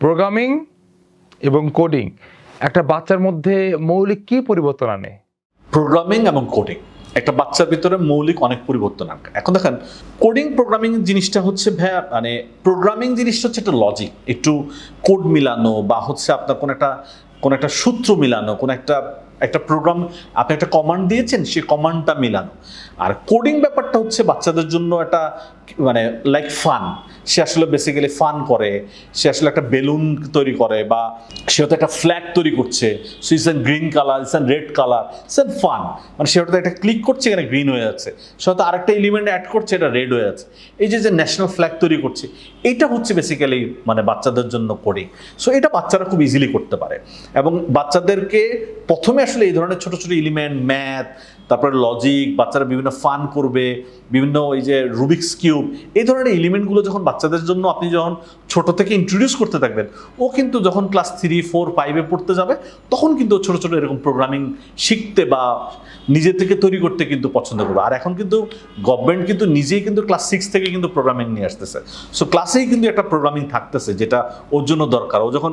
Programming এবং coding একটা বাচ্চার মধ্যে মৌলিক কি পরিবর্তন আনে? প্রোগ্রামিং এবং কোডিং একটা বাচ্চার ভিতরে মৌলিক অনেক পরিবর্তন আনবে এখন দেখেন কোডিং প্রোগ্রামিং জিনিসটা হচ্ছে ভ্যা মানে প্রোগ্রামিং জিনিসটা হচ্ছে একটা লজিক একটু কোড মিলানো বা হচ্ছে আপনার কোনো একটা কোনো একটা সূত্র মিলানো, কোনো একটা একটা প্রোগ্রাম আপনি একটা কমান্ড দিয়েছেন, সেই কমান্ডটা মিলানো। আর কোডিং ব্যাপারটা হচ্ছে বাচ্চাদের জন্য একটা মানে লাইক ফান সে আসলে বেসিক্যালি ফান করে, সে আসলে একটা বেলুন তৈরি করে, বা সে হয়তো একটা ফ্ল্যাগ তৈরি করছে। So is an green colour is an red colour is an fun মানে সে হয়তো একটা ক্লিক করছে, এখানে গ্রিন হয়ে যাচ্ছে। সে হয়তো আরেকটা এলিমেন্ট অ্যাড করছে, এটা রেড হয়ে যাচ্ছে। এই যে যে ন্যাশনাল ফ্ল্যাগ তৈরি করছে এইটা হচ্ছে বেসিক্যালি মানে বাচ্চাদের জন্য কোডিং সো এটা বাচ্চারা খুব ইজিলি করতে পারে। এবং বাচ্চাদেরকে প্রথমে আসলে এই ধরনের ছোট ছোট এলিমেন্ট ম্যাথ তারপরে লজিক বাচ্চারা বিভিন্ন ফান করবে, বিভিন্ন ওই যে রুবিক্স কিউব এই ধরনের এলিমেন্টগুলো যখন বাচ্চাদের জন্য আপনি যখন ছোট থেকে ইন্ট্রোডিউস করতে থাকবেন, ও কিন্তু যখন ক্লাস থ্রি ফোর ফাইভে পড়তে যাবে, তখন কিন্তু ছোট ছোট এরকম প্রোগ্রামিং শিখতে বা নিজে থেকে তৈরি করতে কিন্তু পছন্দ করবে। আর এখন কিন্তু গভর্নমেন্ট কিন্তু নিজেই কিন্তু ক্লাস সিক্স থেকে কিন্তু প্রোগ্রামিং নিয়ে আসতেছে। সো ক্লাসেই কিন্তু একটা প্রোগ্রামিং থাকতেছে যেটা ওর জন্য দরকার। ও যখন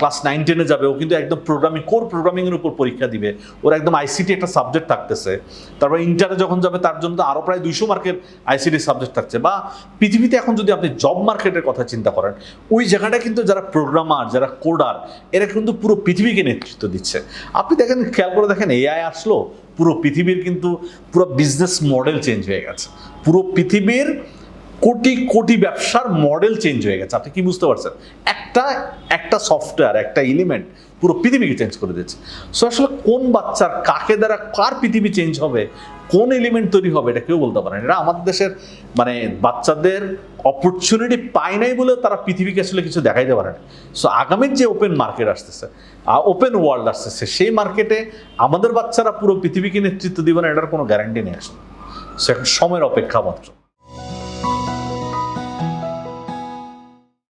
ক্লাস নাইন টেনে যাবে, ও কিন্তু একদম প্রোগ্রামিং কোর প্রোগ্রামিংয়ের উপর পরীক্ষা দিবে। ওর একদম আইসিটি একটা সাবজেক্ট থাকতেছে। তারপর ইন্টারে যখন যাবে, তার জন্য আরও প্রায় দুইশো মার্কের আইসিটি সাবজেক্ট থাকছে। বা পৃথিবীতে এখন যদি আপনি জব মার্কেটের কথা চিন্তা করেন, ওই জায়গাটা কিন্তু যারা প্রোগ্রামার যারা কোডার এরা কিন্তু পুরো পৃথিবীকে নেতৃত্ব দিচ্ছে। আপনি দেখেন, খেয়াল করে দেখেন এআই আসলো, পুরো পৃথিবীর কিন্তু পুরো বিজনেস মডেল চেঞ্জ হয়ে গেছে। পুরো পৃথিবীর কোটি কোটি ব্যবসার মডেল চেঞ্জ হয়ে গেছে। আপনি কি বুঝতে পারছেন? একটা একটা সফটওয়্যার একটা এলিমেন্ট পুরো পৃথিবীকে চেঞ্জ করে দিচ্ছে সো আসলে কোন বাচ্চার কাকে দ্বারা কার পৃথিবী চেঞ্জ হবে, কোন এলিমেন্ট তৈরি হবে, এটা কেউ বলতে পারে না এটা আমাদের দেশের মানে বাচ্চাদের অপরচুনিটি পায় নাই বলেও তারা পৃথিবীকে আসলে কিছু দেখাইতে পারে না। সো আগামীর যে ওপেন মার্কেট আসতেছে ওপেন ওয়ার্ল্ড আসতেছে, সেই মার্কেটে আমাদের বাচ্চারা পুরো পৃথিবীকে নেতৃত্ব দিবে না, এটার কোনো গ্যারান্টি নেই আসলে। সে সময়ের অপেক্ষা মাত্র।